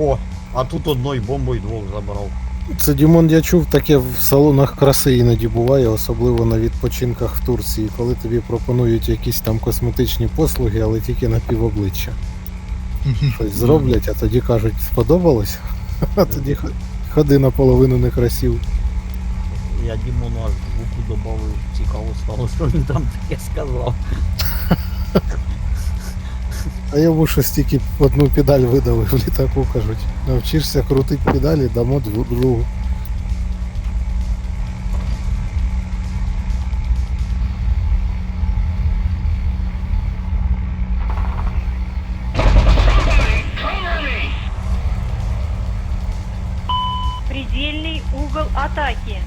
О, а тут одною бомбою двох забрав. Це Дімон, я чув, таке в салонах краси іноді буває, особливо на відпочинках в Турції, коли тобі пропонують якісь там косметичні послуги, але тільки на півобличчя. Щось зроблять, а тоді кажуть, сподобалось? А тоді ходи наполовину не красив. Я Дімону аж звуку додав, цікаво стало, що він там таке сказав. А я йому щось тільки одну педаль видавив в літаку, кажуть. Навчишся крутити педалі, дамо дву- другу. Предельный угол атаки.